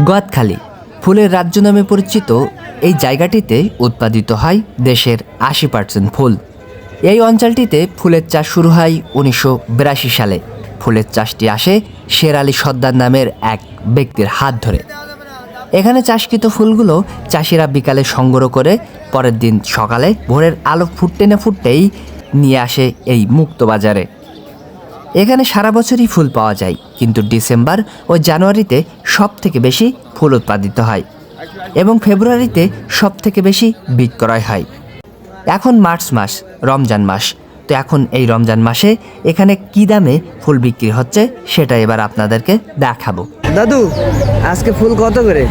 গোয়াতখালী, ফুলের রাজ্য নামে পরিচিত এই জায়গাটিতে উৎপাদিত হয় দেশের আশি পার্সেন্ট ফুল। এই অঞ্চলটিতে ফুলের চাষ শুরু হয় উনিশশো বিরাশি সালে। ফুলের চাষটি আসে শের আলী সর্দার নামের এক ব্যক্তির হাত ধরে। এখানে চাষকৃত ফুলগুলো চাষিরা বিকালে সংগ্রহ করে পরের দিন সকালে ভোরের আলো ফুটতে না ফুটতেই নিয়ে আসে এই মুক্ত বাজারে এখানে সারা বছরই ফুল পাওয়া যায়, কিন্তু ডিসেম্বর ও জানুয়ারিতে সব থেকে বেশি ফুল উৎপাদিত হয় এবং ফেব্রুয়ারিতে সব থেকে বেশি বিক্রয় হয়। এখন মার্চ মাস, রমজান মাস। তো এখন এই রমজান মাসে এখানে কী দামে ফুল বিক্রি হচ্ছে সেটা এবার আপনাদেরকে দেখাবো। দাদু, আজকে ফুল কত করে?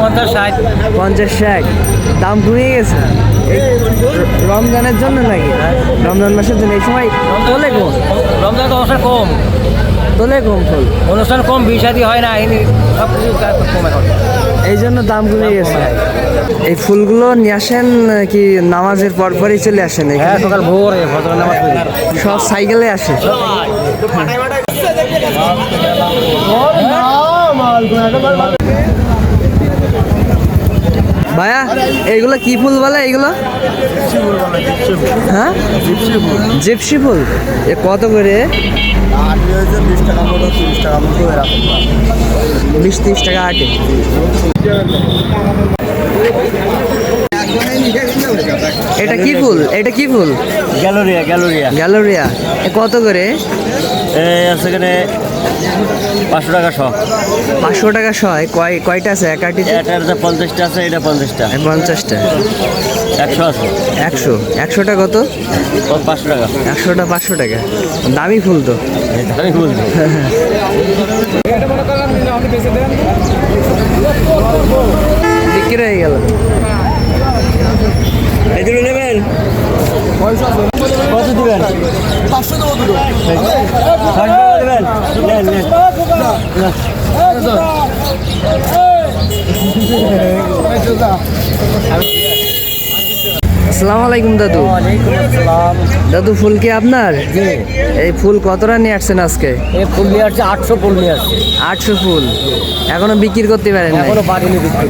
পঞ্চাশ ষাট। পঞ্চাশ ষাট। দাম কমে গেছে। রমজানের জন্য নাকি? রমজান মাসের জন্য। এই সময় তোলে কম। রমজান তো অনুষ্ঠান কম। তোলে কম ফুল। অনুষ্ঠান কম বিষাদি হয় না এই সব কিছু কম এখন। এই জন্য দাম কমে গেছে এই ফুলগুলো নিয়ে আসেন কি নামাজের পর পরই চলে আসেন হ্যাঁ সকাল ভোরে নামাজ সব সাইকেলে আসে। ভাইয়া এইগুলো কি ফুল বলে এইগুলো? হ্যাঁ? জিপসি ফুল। এ কত করে? বিশ তিরিশ টাকা আটে। এটা কি ফুল? এটা কি ফুল? গ্যালোরিয়া গ্যালোরিয়া। গ্যালোরিয়া। এ কত করে? এখানে পাঁচশো টাকা শ। পাঁচশো টাকা শয় কয় কয়টা আছে? এক আটিতে এটার পঞ্চাশটা আছে এটা পঞ্চাশটা। পঞ্চাশটা। একশো আছে। একশো। একশোটা কত? পাঁচশো টাকা। একশোটা পাঁচশো টাকা। দামি ফুল তো। দামি ফুল বিক্রি হয়ে গেল এগুলো নেবেন কত দেবেন? পাঁচশো দেবেন। নেন নেন। আসসালামু আলাইকুম দাদু। দাদু ফুল কি আপনার? এই ফুল কতটা নিয়ে আসছেন আজকে? এই ফুল নিয়ে আসছে আটশো ফুল নিয়ে আসছে। আটশো ফুল। এখনও বিক্রি করতে পারেন এখনও বাড়িনি বিক্রি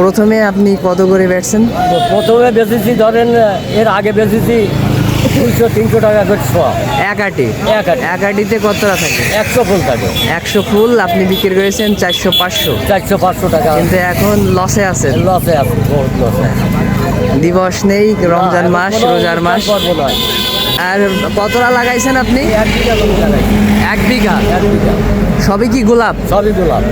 প্রথমে আপনি কত করে বেচছেন? প্রথমে বেঁচেছি ধরেন এর আগে বেচেছি দুইশো তিনশো টাকা করে ছোয়া। এক আটি? এক আটি। এক আটিতে কতটা থাকে? একশো ফুল থাকে। একশো ফুল আপনি বিক্রি করেছেন চারশো পাঁচশো। চারশো পাঁচশো টাকা। কিন্তু এখন লসে আছেন। লসে আছে বহুত লসে দিবস নেই রমজান মাস রোজার মাস। আর কতটা লাগাইছেন আপনি? এক বিঘা এক বিঘা? এক বিঘা। সবই কি গোলাপ? সবই গোলাপ।